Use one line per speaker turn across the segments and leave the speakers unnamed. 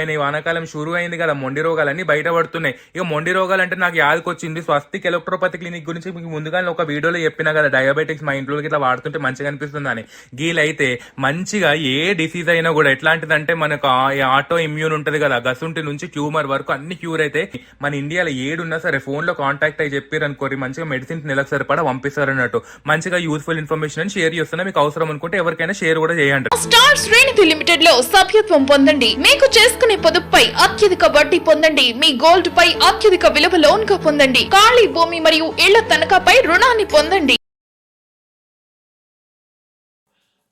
అయినా ఈ వానాకాలం షురు అయింది కదా మొండి రోగాలన్నీ బయటపడుతున్నాయి. ఇక మొండి రోగాలు అంటే నాకు యాదకొచ్చింది. స్వస్తిక్ ఎలక్ట్రోపతి క్లినిక్ గురించి మీకు ముందుగానే ఒక వీడియోలో చెప్పిన కదా డయాబెటిక్స్ మా ఇంట్లో ఇట్లా వాడుతుంటే మంచిగా అనిపిస్తుంది అని. గీలైతే మంచిగా ఏ డిసీజ్ అయినా కూడా ఎట్లాంటిదంటే మనకు ఆటో ఇమ్యూన్ ఉంటుంది కదా గసుంటి నుంచి ట్యూమర్ వరకు అన్ని క్యూర్ అయితే మన ఇండియాలో ఏడున్నా సరే ఫోన్లో కాంటాక్ట్ అయ్యి చెప్పారు అనుకోరి మంచిగా మెడిసిన్స్ నెలకు సరిపడా పంపిస్తారు అన్నట్టు మంచిగా యూస్ఫుల్ ఇన్ఫర్మేషన్ అని షేర్ చేస్తున్నా. మీకు అవసరం అనుకుంటే ఎవరికైనా షేర్ కూడా చేయండి.
స్టార్ శ్రేణి లిమిటెడ్లో సభ్యత్వం పొందండి. మీకు చేసుకునే పొదుపుపై అత్యధిక వడ్డీ పొందండి. మీ గోల్డ్ పై అత్యధిక విలువ లోన్గా పొందండి. ఖాళీ భూమి మరియు ఇళ్ళ తనఖాపై రుణాన్ని పొందండి.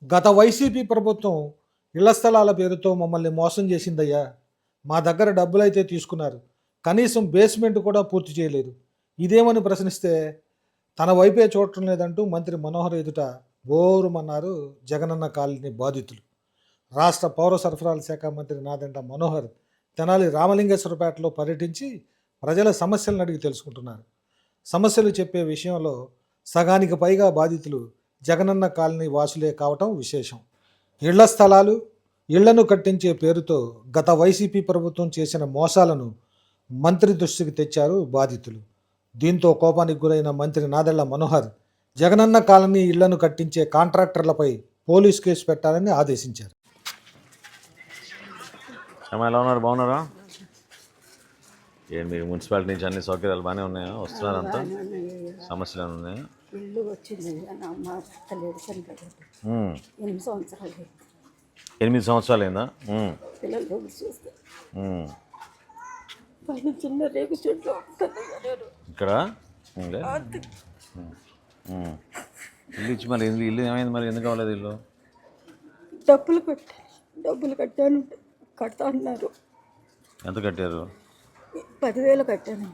గత వైసీపీ ప్రభుత్వం ఇళ్ళ స్థలాల పేరుతో మమ్మల్ని మోసం చేసిందయ్యా. మా దగ్గర డబ్బులైతే తీసుకున్నారు. కనీసం బేస్మెంట్ కూడా పూర్తి చేయలేదు. ఇదేమని ప్రశ్నిస్తే తన వైపే చూడటం లేదంటూ మంత్రి మనోహర్ ఎదుట బోరుమన్నారు జగనన్న కాలనీ బాధితులు. రాష్ట్ర పౌర సరఫరాల శాఖ మంత్రి నాదెండ మనోహర్ తెనాలి రామలింగేశ్వరపేటలో పర్యటించి ప్రజల సమస్యలను అడిగి తెలుసుకుంటున్నారు. సమస్యలు చెప్పే విషయంలో సగానికి పైగా బాధితులు జగనన్న కాలనీ వాసులే కావటం విశేషం. ఇళ్ళ స్థలాలు ఇళ్ళను కట్టించే పేరుతో గత వైసీపీ ప్రభుత్వం చేసిన మోసాలను మంత్రి దృష్టికి తెచ్చారు బాధితులు. దీంతో కోపానికి గురైన మంత్రి నాదెళ్ళ మనోహర్ జగనన్న కాలనీ ఇళ్ళను కట్టించే కాంట్రాక్టర్లపై పోలీస్ కేసు పెట్టాలని ఆదేశించారు.
అమ్మా ఎలా ఉన్నారు? బాగున్నారా? ఏంటి మీరు మున్సిపాలిటీ నుంచి అన్ని సౌకర్యాలు బాగానే ఉన్నాయా? వస్తున్నారు అంతా? సమస్యలు ఏమైనా ఉన్నాయా?
ఇల్లు వచ్చింది. చనిపోయాడు. ఎనిమిది సంవత్సరాలు అయింది.
ఎనిమిది సంవత్సరాలు అయిందా? ఉమ్.
పిల్లలు ఎదురు చూస్తే.
ఉమ్.
పైన చిన్న రేగు చెట్లు ఉంటుంది
ఇక్కడ. ఉమ్. ఇల్లు ఇచ్చి మరి ఇల్లు ఇల్లు ఏమైంది మరి? ఎందుకు అవ్వలేదు ఇల్లు?
డబ్బులు కట్టాను డబ్బులు కట్టాను కడతా అన్నారు.
ఎంత కట్టారు?
పదివేలు కట్టాను.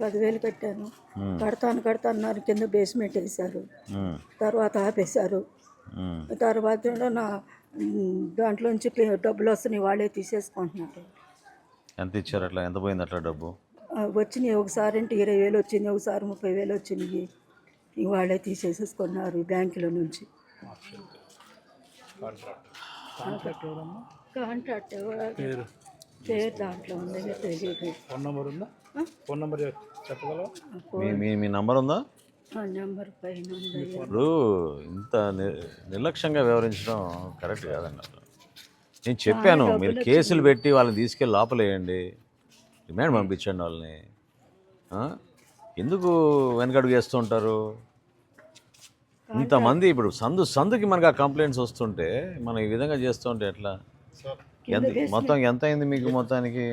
పదివేలు కట్టాను. కడతాను కడతా అన్నారు. కింద బేస్మెంట్ వేశారు. తర్వాత ఆపేశారు. తర్వాత నా దాంట్లోంచి డబ్బులు వస్తున్నాయి. వాళ్ళే తీసేసుకుంటున్నారు.
ఎంత ఇచ్చారు అట్లా? ఎంత పోయింది అట్లా డబ్బు?
వచ్చినాయి. ఒకసారి అంటే ఇరవై వేలు వచ్చింది. ఒకసారి ముప్పై వేలు వచ్చినాయి వాళ్ళే తీసేసేసుకున్నారు బ్యాంకుల నుంచి. కాంట్రాక్ట్ పేరు? పేరు దాంట్లో ఉంది తెలియదు.
ఫోన్ నెంబర్ ఉందా? ఫోన్ నెంబర్ చెప్పగలవా?
మీ మీ మీ నంబర్ ఉందా?
నెంబర్ పైన ఉంది.
ఇప్పుడు ఇంత ని- నిర్లక్ష్యంగా వ్యవహరించడం కరెక్ట్ కాదండి నేను చెప్పాను మీరు కేసులు పెట్టి వాళ్ళని తీసుకెళ్ళి లోపలేయండి. రిమాండ్ పంపించండి వాళ్ళని? ఎందుకు వెనకడుగు వేస్తూ ఉంటారు? ఇంతమంది ఇప్పుడు సందు సందుకి మనకు ఆ కంప్లైంట్స్ వస్తుంటే మనం ఈ విధంగా చేస్తుంటే ఎట్లా? మొత్తం ఎంత అయింది మీకు మొత్తానికి?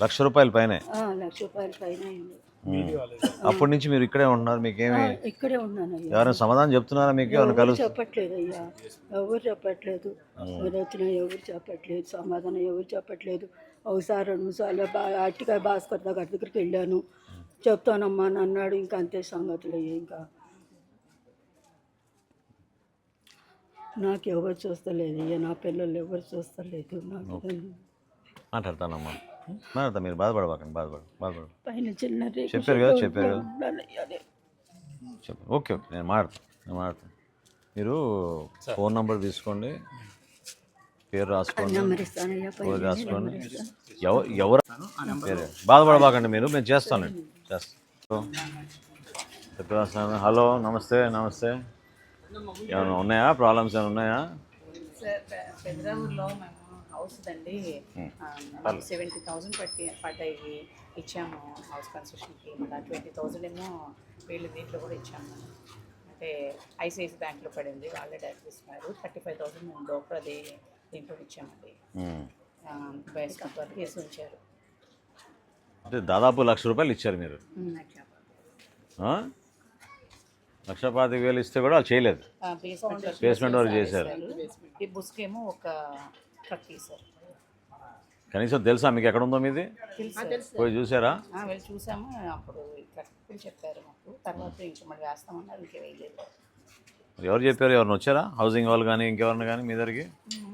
లక్ష
రూపాయల పైనే
ఆ, లక్ష రూపాయల పైన అయింది.
అప్పటి నుంచి మీరు ఇక్కడే ఉంటున్నారు మీకేమి
ఇక్కడే ఉన్నానయ్యా.
ఎవరైనా సమాధానం చెప్తున్నారా మీకు?
ఎవరు
కలుసు
చెప్పట్లేదు అయ్యా ఎవరు చెప్పట్లేదు. వచ్చినా ఎవరు చెప్పట్లేదు. సమాధానం ఎవరు చెప్పట్లేదు. ఒకసారి రెండు సార్లు బా అట్టిగా భాస్కర్ దగ్గర దగ్గరికి వెళ్ళాను. చెప్తానమ్మా అని అన్నాడు ఇంకా అంతే సంగతులు ఇంకా. నాకు ఎవరు చూస్తలేదు అయ్యా నా పిల్లలు ఎవరు చూస్తలేదు నాకు.
మాట్లాడతానమ్మా. మాట్లాడతా మీరు బాధపడబాకండి బాధపడ బాధపడ.
పైన చిన్న
చెప్పారు కదా, చెప్పారు.
ఉన్నానయ్యా నేను.
చెప్పు ఓకే ఓకే నేను మాట్లాడతాను నేను మాట్లాడతాను మీరు ఫోన్ నంబర్ తీసుకోండి. పేరు రాసుకోండి రాసుకోండి ఎవరు పేరు. బాధపడబాకండి మీరు నేను చేస్తానండి చేస్తాను హలో నమస్తే నమస్తే. ఏమైనా ఉన్నాయా? ప్రాబ్లమ్స్ ఏమైనా ఉన్నాయా?
మేము హౌస్ అండి సెవెంటీ థౌజండ్ పట్టి పడ్డాయి. ఇచ్చాము హౌస్ కన్స్ట్రక్షన్కి. మళ్ళీ ట్వంటీ ఏమో వీళ్ళు దీంట్లో కూడా ఇచ్చాము. అంటే ఐసిఐసి బ్యాంక్లో పడింది. వాళ్ళే డైరెక్ట్ ఇస్తున్నారు. థర్టీ ఫైవ్ థౌజండ్ మేము డోక్రాది దీంట్లో ఇచ్చామండి
ఉమ్.
బయస్కంత వరకు వేసి ఉంచారు.
అంటే దాదాపు లక్ష రూపాయలు ఇచ్చారు మీరు? లక్ష పాతిక వేలు ఇస్తే కూడా వాళ్ళు చేయలేదు.
బేస్మెంట్
బేస్మెంట్ వరకు చేశారు.
ఈ బుస్కేమో ఒక ట్రక్
కనీసం తెలుసా మీకు ఎక్కడ ఉందో మీది?
తెలుసు.
పోయి చూసారా?
ఆ, వెళ్ళి చూసాము. అప్పుడు చెప్పారు మాకు. తర్వాత ఇంక మళ్ళీ వేస్తామన్నారు ఇంకే వేయలేదు.
మరి ఎవరు చెప్పారు? ఎవరిని వచ్చారా? హౌసింగ్ వాళ్ళు కానీ ఇంకెవరిని కానీ మీ దగ్గరికి?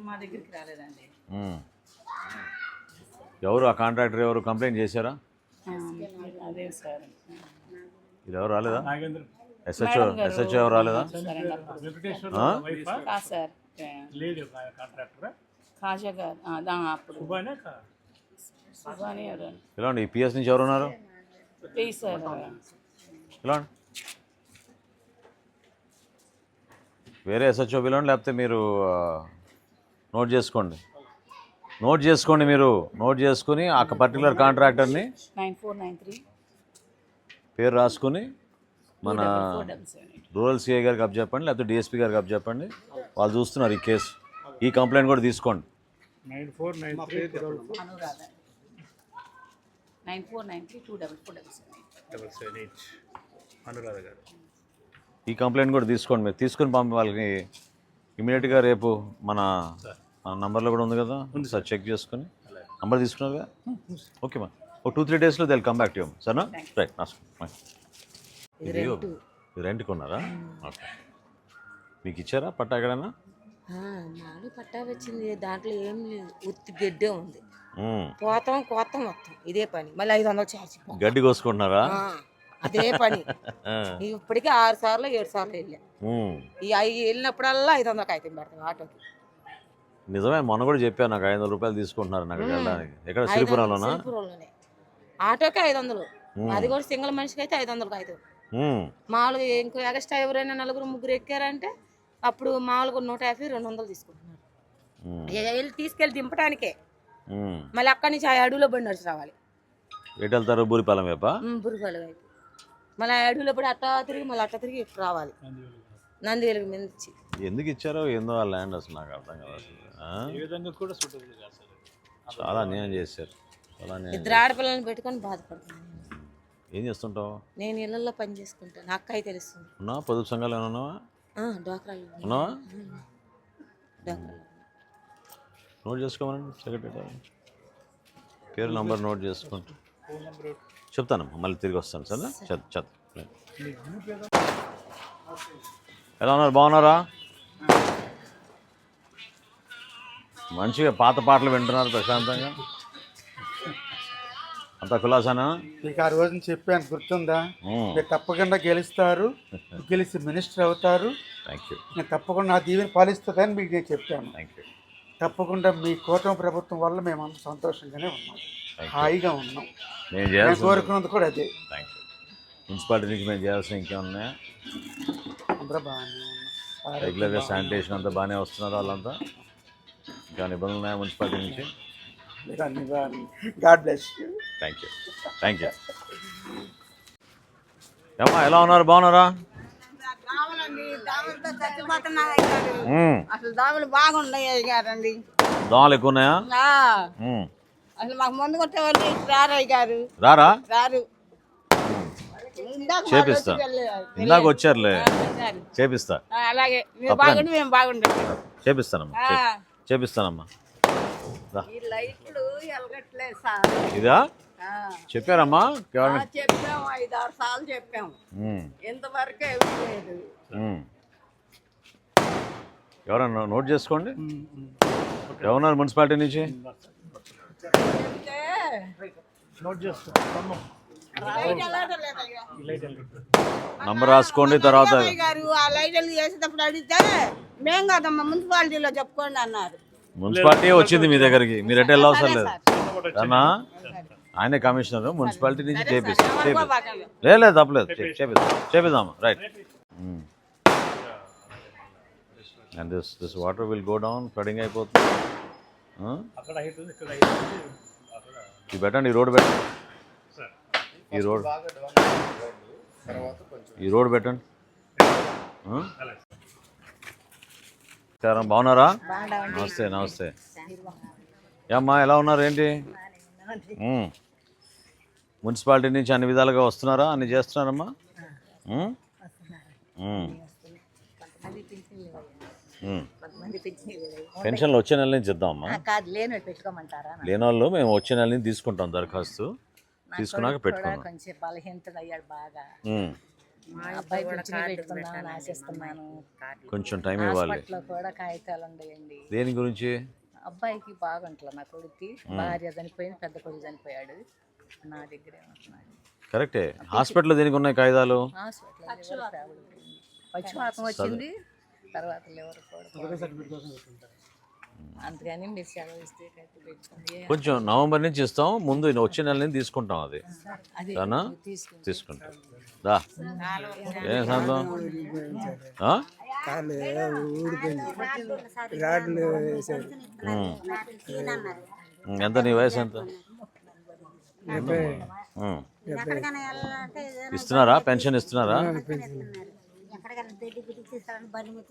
మా దగ్గరికి రాలేదండి.
ఉమ్. ఎవరు ఆ కాంట్రాక్టర్ ఎవరు కంప్లైంట్ చేశారా?
ఆ, అదే సార్.
ఇది ఎవరు రాలేదా?
నాగేంద్ర.
ఎస్హెచ్ఓ ఎస్హెచ్ఓ ఎవరు రాలేదా?
సరే అన్నప్పుడు.
వెంకటేశ్వర
ఆ?
వైఫా?
కాదు sir. Okay
lady contractor?
Khaja garu. ఆ, దా, అప్పుడు.
సుబానే కా?
సుబాని గారు
ఇలా ఈ పిఎస్ నుంచి ఎవరు ఉన్నారు
ప్లీజ్ సార్.
ఇలా వేరే ఎస్హెచ్ఓ పిలవండి లేకపోతే మీరు నోట్ చేసుకోండి. నోట్ చేసుకోండి మీరు. నోట్ చేసుకుని ఆ పర్టికులర్ కాంట్రాక్టర్ని
నైన్ ఫోర్ నైన్ త్రీ.
పేరు రాసుకుని మన రూరల్ సిఐ గారికి అప్ చెప్పండి లేకపోతే డిఎస్పీ గారికి అప్ చెప్పండి. వాళ్ళు చూస్తున్నారు ఈ కేసు ఈ కంప్లైంట్ కూడా తీసుకోండి.
అనురాధ
గారు.
ఈ కంప్లైంట్ కూడా తీసుకోండి మీరు. తీసుకుని పంపి వాళ్ళకి. ఇమీడియట్గా రేపు మన మన నంబర్లో కూడా ఉంది కదా? సార్. చెక్ చేసుకుని. నంబర్ తీసుకున్నారుగా? ఓకే మా ఒక టూ త్రీ డేస్లో తెలు కమ్ బ్యాక్ టు సరేనా? రైట్ నమస్కారం. ఇది రెంట్కి ఉన్నారా ఓకే. మీకు ఇచ్చారా పట్టా ఎక్కడైనా?
పట్టా వచ్చింది. దాంట్లో ఏం లేదు. ఉత్తి గడ్డే ఉంది. పోతాం కోతాం మొత్తం ఇదే పని. మళ్ళీ ఐదు వందలు ఛార్జ్.
గడ్డి కోసుకుంటున్నారా?
ఆ, అదే పని. ఇప్పటికే ఆరు సార్లు ఏడు సార్లు వెళ్ళా. ఈ అవి వెళ్ళినప్పుడల్లా ఐదు వందలు కాగితం పెడతాం ఆటోకి.
నిజమే మొన్న కూడా చెప్పాను నాకు ఐదు వందల రూపాయలు తీసుకుంటున్నారు నాకు వెళ్ళడానికి. ఎక్కడ? శ్రీపురంలోనా?
ఆటోకి ఐదు వందలు. అది కూడా సింగిల్ మనిషికి అయితే ఐదు వందలు కాగితం
మ్మ్.
మామూలుగా ఇంకో ఎక్స్ట్రా ఎవరైనా నలుగురు ముగ్గురు ఎక్కారంటే అప్పుడు మామూలుగా నూట యాభై రెండు వందలు తీసుకుంటున్నారు. వెళ్ళి తీసుకెళ్ళి దింపడానికే. మళ్ళీ అక్కడి నుంచి ఆ అడవిలో బండి నడిచి రావాలి.
ఎటు వెళ్తారు? బూరిపాలెం వైప?
బురుగాల వైపు. మళ్ళీ ఆ అడవిలో పడి అట్టా తిరిగి మళ్ళీ అట్టా తిరిగి ఇటు రావాలి. నందివేలుగు మీద నుంచి.
ఎందుకు ఇచ్చారో ఏందో ఆ ల్యాండ్ అసలు నాకు అర్థం కాదు అసలు. ఆ?
ఏ విధంగా కూడా సూటబుల్ కాదు సార్.
చాలా అన్యాయం చేశారు. చాలా అన్యాయం
ఇద్దరు ఆడపిల్లల్ని పెట్టుకొని బాధపడుతున్నాను. నేను.
ఏం చేస్తుంటావు?
నేను ఇళ్ళల్లో పని చేసుకుంటాను. అక్కయ్య తెలుస్తుంది.
ఉన్నావా? పొదుపు సంఘాలు ఏమైనా ఉన్నావా?
ఆ.
ఉన్నావా. నోట్ చేసుకోమనండి సెక్రటరీ పేరు నంబర్ నోట్ చేసుకోండి. చెప్తానమ్మా మళ్ళీ తిరిగి వస్తాను చెప్ చెప్ ఎలా ఉన్నారు బాగున్నారా? మంచిగా పాత పాటలు వింటున్నారు ప్రశాంతంగా. అంత కులాసానా
మీకు ఆ రోజున చెప్పాను గుర్తుందా. మీరు తప్పకుండా గెలుస్తారు గెలిచి మినిస్టర్ అవుతారు.
థ్యాంక్ యూ
నేను తప్పకుండా నా దీవెన పాలిస్తుందని మీకు నేను చెప్పాను.
థ్యాంక్ యూ
తప్పకుండా మీ కూటమి ప్రభుత్వం వల్ల మేము అంత సంతోషంగానే ఉన్నాం. హాయిగా ఉన్నాం.
నేను
నేను
చేయాల్సిన
కోరుకున్నది కూడా అదే.
థ్యాంక్ యూ మున్సిపాలిటీ నుంచి మేము చేయాల్సిన ఇంకేమున్నాయా
అందరూ బాగానే ఉన్నాం
రెగ్యులర్గా శానిటేషన్ అంతా బాగానే వస్తున్నారు వాళ్ళంతా? ఇంకా నిబంధనలు ఉన్నాయా మున్సిపాలిటీ నుంచి?
God bless you.
Thank you thank you ఏమ్మా ఎలా ఉన్నారు? బాగున్నారా.
అసలు బాగున్నాయి
దోమలు ఎక్కువ ఉన్నాయా.
అసలు మాకు ముందు కొట్టే వాళ్ళు రారయ్య గారు.
రారా?
రారు.
చేపిస్తా. ఇందాక వచ్చారులే. చేపిస్తా.
అలాగే. మీరు. బాగుండి మేము బాగుండాలి
చేపిస్తానమ్మా చేపిస్తానమ్మా. ఇదా?
ఆ.
చెప్పారమ్మా
చెప్పాము ఐదు ఆరు సార్లు చెప్పాము. ఇంతవరకు ఏమీ లేదు.
మ్మ్. ఎవరన్నా నోట్ చేసుకోండి. ఎవరున్నారు మున్సిపాలిటీ నుంచి?
నోట్.
నంబర్ రాసుకోండి తర్వాత.
గారు ఆ లైట్లు వేసేటప్పుడు అడిగితే మేం కాదమ్మా మున్సిపాలిటీలో చెప్పుకోండి అన్నారు.
మున్సిపాలిటీ వచ్చింది మీ దగ్గరికి. మీరు ఎటు వెళ్ళవసరం లేదు. అన్నా ఆయనే కమిషనర్. మున్సిపాలిటీ నుంచి చేపిస్తా చేపి లేదు లేదు తప్పలేదు. చే- చేపిద్దాం చేపిద్దాం right. And this this water will go down flooding అయిపోతుంది?
అక్కడ హైట్ ఉంది ఇక్కడ హైట్ ఉంది అక్కడ.
ఇది పెట్టండి ఈ రోడ్ పెట్టండి. ఈ రోడ్. ఈ రోడ్ పెట్టండి? నమస్కారం బాగున్నారా? నమస్తే నమస్తే. ఏమ్మా ఎలా ఉన్నారు ఏంటి. మున్సిపాలిటీ నుంచి అన్ని విధాలుగా వస్తున్నారా? అన్ని చేస్తున్నారమ్మా? మ్మ్? మ్మ్. మ్మ్. పెన్షన్లు వచ్చే నెల నుంచి ఇద్దామమ్మా
కాదు లేని పెట్టుకోమంటారా
లేని వాళ్ళు మేము వచ్చే నెల నుంచి తీసుకుంటాం దరఖాస్తు. తీసుకున్నాక పెట్టుకుందాం.
కొంచెం బలహీనత అయ్యాడు బాగా. అబ్బాయి పింఛన్ పెట్టుకుందామని ఆశిస్తున్నాను.
కొంచెం టైం ఇవ్వాలి.
కూడా కాగితాలు ఉన్నాయండి.
దేని గురించి?
అబ్బాయికి బాగుంటలే నా కొడుక్కి. భార్య చనిపోయింది పెద్ద కొడుకు చనిపోయాడు. నా దగ్గరే ఉంటున్నాడు.
కరెక్టే. హాస్పిటల్లో దేనికి ఉన్నాయి కాగితాలు?
హాస్పిటల్ పచ్చివాతం వచ్చింది.
తర్వాత ఎవరు కూడా అందుకని మీరు సెలవు ఇస్తే
కొంచెం నవంబర్ నుంచి ఇస్తాం. ముందు వచ్చే నెల నుంచి తీసుకుంటాం అది.
తీసుకుంటాం.
ఏం సంతం ఎంత నీ వయసు ఎంత. ఇస్తున్నారా? పెన్షన్ ఇస్తున్నారా?
బండి మీద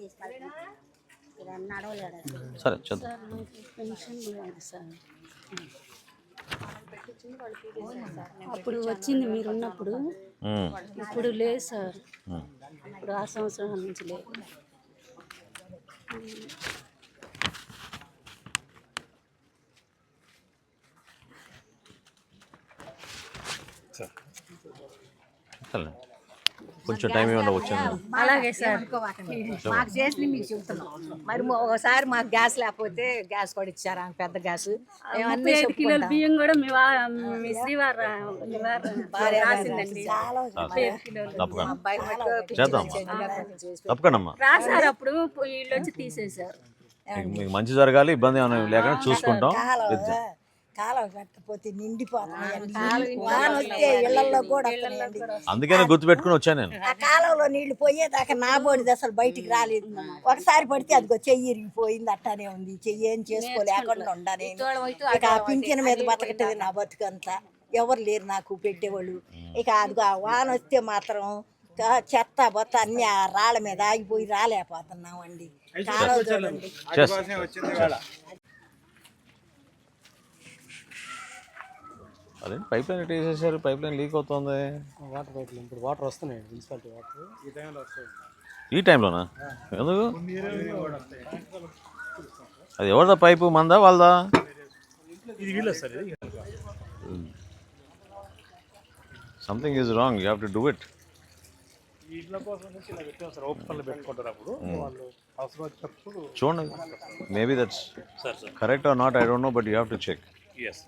ఇలా నడవలేడు
సరే చూద్దాం.
పెన్షన్ లేదు సార్. అప్పుడు వచ్చింది మీరు ఉన్నప్పుడు. ఇప్పుడు లేదు సార్. ఇప్పుడు ఆ సంవత్సరం నుంచి లేదు
సరే. కొంచెం టైం ఇవ్వండి వచ్చాను
అలాగే సార్. మాకు చేసి మీకు చెబుతున్నాం. మరి మొ- ఒకసారి మాకు గ్యాస్ లేకపోతే గ్యాస్ కూడా ఇచ్చారు? ఆమె పెద్ద గ్యాస్. మేము అన్నీ
ఐదు కిలోల. బియ్యం కూడా మీ మీ శ్రీవారు రాసిందండి.
తప్పకుండా.
రాశారు అప్పుడు వీళ్ళు వచ్చి తీసేశారు.
మీకు- మంచి జరగాలి ఇబ్బంది ఏమైనా లేకుండా చూసుకుంటాం.
కాలం కట్టకపోతే నిండిపోతున్నాయి వాన వస్తే ఇళ్ళలో కూడా
అందుకనే గుర్తుపెట్టుకుని వచ్చాను నేను.
ఆ కాలంలో నీళ్ళు పోయేదాకా నా బోడిది అసలు బయటికి రాలేదు. ఒకసారి పడితే అదిగో చెయ్యి ఇరిగిపోయింది అట్టానే ఉంది. చెయ్యి ఏం చేసుకోలేకుండా ఉండా నేను ఇక ఆ పింఛన్ మీద బతకటది నా బతుకంతా ఎవరు లేరు నాకు పెట్టేవాళ్ళు. ఇక అదిగో ఆ వాన వస్తే మాత్రం చెత్త బొత్త అన్ని ఆ రాళ్ళ మీద ఆగిపోయి రాలేకపోతున్నామండి. కాలం చూడండి.
అదే పైప్ లైన్ వేసేసారు పైప్ లైన్ లీక్ అవుతుంది.
వాటర్ పైపులు ఇప్పుడు వాటర్ వస్తున్నాయి మున్సిపాలిటీ వాటర్ ఈ టైంలో వస్తాయి.
ఈ టైంలోనా ఎందుకు? అది ఎవరిదా పైపు మందా వాళ్ళదా?
ఇది వీళ్ళు సార్ ఇది
something is wrong you have to do it
ఈ ఇళ్ళ కోసం నుంచి ఇలా పెట్టాం సార్ ఓపెన్ పనులు పెట్టుకుంటారు అప్పుడు. వాళ్ళు అవసరం వచ్చినప్పుడు
చూడండి. Maybe that's
sir sir.
Correct or not I don't know but you have to check
yes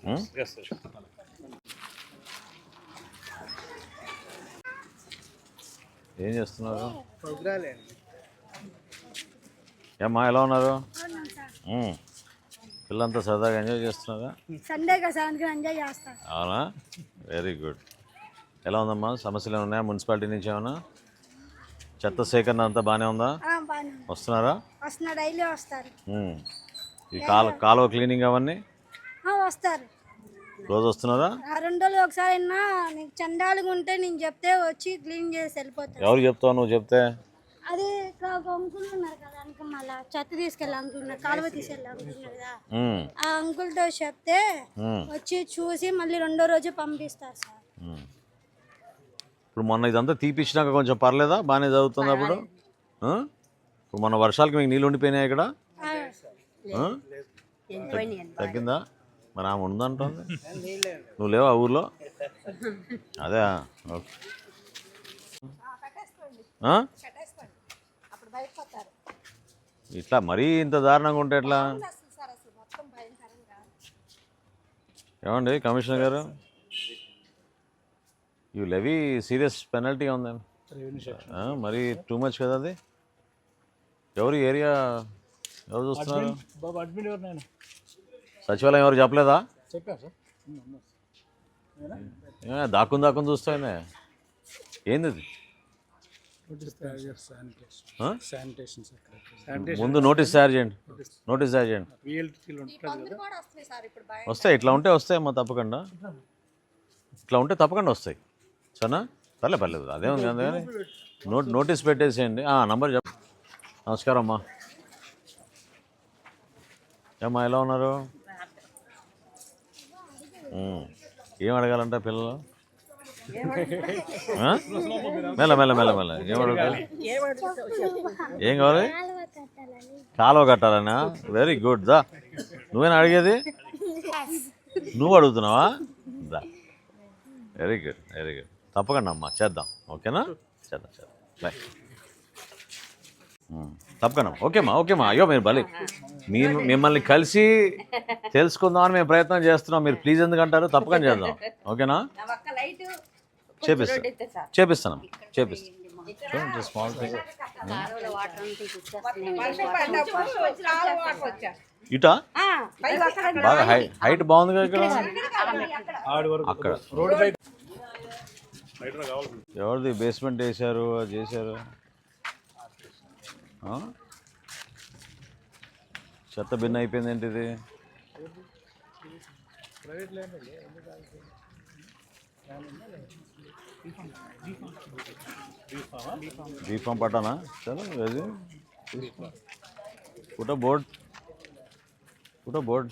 yes sir
ఏం చేస్తున్నారు? ఏమ్మా ఎలా ఉన్నారు? మ్మ్. పిల్లలంతా సరదాగా ఎంజాయ్ చేస్తున్నారా?
సండే ఎంజాయ్
అవునా? Very good. ఎలా ఉందమ్మా? సమస్యలు ఏమైనా ఉన్నాయా? మున్సిపాలిటీ నుంచి ఏమైనా? చెత్త సేకరణ అంతా బాగానే ఉందా? వస్తున్నారా?
వస్తున్నా డైలీ వస్తారు.
ఈ కాల కాలువ క్లీనింగ్ అవన్నీ?
వస్తారు.
రోజు వస్తున్నారా
ఆ రెండు రోజులు ఒకసారి అయినా నీకు చండాలుగా ఉంటే నేను చెప్తే వచ్చి క్లీన్ చేసి వెళ్ళిపోతాను
ఎవరు చెప్తావు నువ్వు చెప్తే?
అది ఇక్కడ ఒక అంకుల్ ఉన్నారు కదా అంకుల్ మళ్ళా చెత్త తీసుకెళ్ళి అంకుల్ ఉన్నారు కాలువ తీసుకెళ్ళి అంకుల్ ఉన్నారు కదా. ఆ అంకుల్తో చెప్తే. వచ్చి చూసి మళ్ళీ రెండో రోజు పంపిస్తారు సార్.
ఇప్పుడు మొన్న ఇదంతా తీపిచ్చినాక కొంచెం పర్లేదా? బాగానే చదువుతుంది అప్పుడు ఆ? ఇప్పుడు మొన్న వర్షాలకి మీకు నీళ్ళు ఉండిపోయినాయి ఇక్కడ? ఆ? తగ్గిందా? మరి ఆమె ఉందంటుంది. నువ్వు లేవా ఊర్లో? అదే ఓకే. ఆ? ఇట్లా మరీ ఇంత దారుణంగా ఉంటే ఎట్లా? ఏమండి కమిషనర్ గారు? యూ లెవీ సీరియస్ పెనల్టీ ఉంది? ఆ, మరి టూ మచ్ కదా అది? ఎవరు ఏరియా ఎవరు చూస్తున్నారు
బాబు అడ్మిట్ ఎవరు నేను
సచివాలయం ఎవరు చెప్పలేదా?
చెప్పారు సార్.
దాక్కుని దాక్కుని చూస్తానే ఏంది ముందు నోటీస్ తయారు చేయండి. నోటీస్ తయారు చేయండి. వస్తాయి ఇట్లా ఉంటే వస్తాయమ్మా తప్పకుండా. ఇట్లా ఉంటే తప్పకుండా వస్తాయి. సరేనా? పర్లే పర్లేదు. అదేముంది కదా కానీ. నోట్ నోటీస్ పెట్టేసేయండి. ఆ, నంబర్ చెప్ప నమస్కారం అమ్మా. ఏమ్మా ఎలా ఉన్నారు. ఏం అడగాలంట పిల్లలు? మెల్ల మెల్ల మెల్ల మెల్ల. ఏం అడగాలి ఏం కావాలి? కాలువ కట్టాలనా? వెరీ గుడ్ దా. నువ్వేనా అడిగేది? నువ్వు అడుగుతున్నావా? దా. వెరీ గుడ్ వెరీ గుడ్ తప్పకుండా అమ్మా చేద్దాం. ఓకేనా? చేద్దాం చేద్దాం. బాయ్ తప్పకుండా. ఓకేమ్మా ఓకేమ్మా అయ్యో మీరు బలి. మీ మిమ్మల్ని కలిసి తెలుసుకుందామని మేము ప్రయత్నం చేస్తున్నాం. మీరు ప్లీజ్ ఎందుకు అంటారు తప్పకుండా చేద్దాం. ఓకేనా?
ఒక్క లైట్
చేపిస్తాను. చేపిస్తాను చేపిస్తాను చూడండి స్మాల్ థింగ్ ఇటా? బాగా హై హైట్ బాగుంది కదా. ఇక్కడ అక్కడ. ఎవరిది? బేస్మెంట్ వేశారు అది చేశారు? చెత్త బిన్న అయిపోయింది ఏంటి ఇది బీఫామ్ పట్టానా? చలో అది బోర్డ్. పుట బోర్డ్.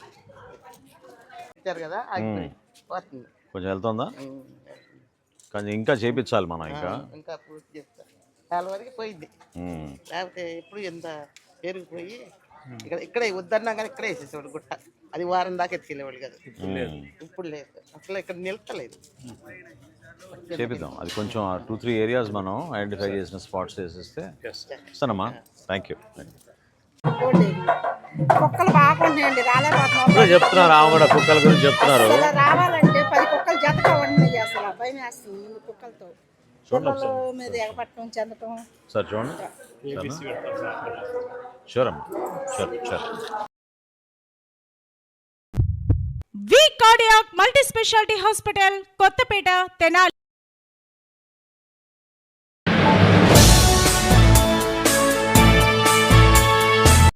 కదా
కొంచెం వెళ్తుందా? కొంచెం ఇంకా చేపించాలి మనం ఇంకా.
ఇంకా పూర్తి చేస్తారు. చాలా వరకు పోయింది. లేకపోతే ఎప్పుడు ఎంత పెరిగిపోయి ఇక్కడ ఇక్కడే వద్దన్నా కానీ ఇక్కడే వేసేసేవాడు గుట్ట. అది వారం దాకా ఎత్తుకెళ్ళేవాడు కదా. ఇప్పుడు లేదు. అసలు ఇక్కడ నిలతలేదు.
చేపిద్దాం. అది కొంచెం టూ త్రీ ఏరియాస్ మనం ఐడెంటిఫై చేసిన స్పాట్స్ వేసేస్తే ఇస్తానమ్మా థ్యాంక్ యూ
కుక్కలు బాగుంటాయండి రాలేకపోతున్నాం
చెప్తున్నారు ఆమె కూడా కుక్కల గురించి చెప్తున్నారు.
రావాలంటే పది కుక్కలు జతగా ఉన్నాయి అసలు భయం వేస్తుంది కుక్కలతో.
చూడండి
పిల్లల
ఒకసారి.
మీద ఎగపట్టడం చెందటం.
సార్ చూడండి. షూర్ అమ్మా sure sure
V cardiac multi speciality hospital Kothapeta Tenali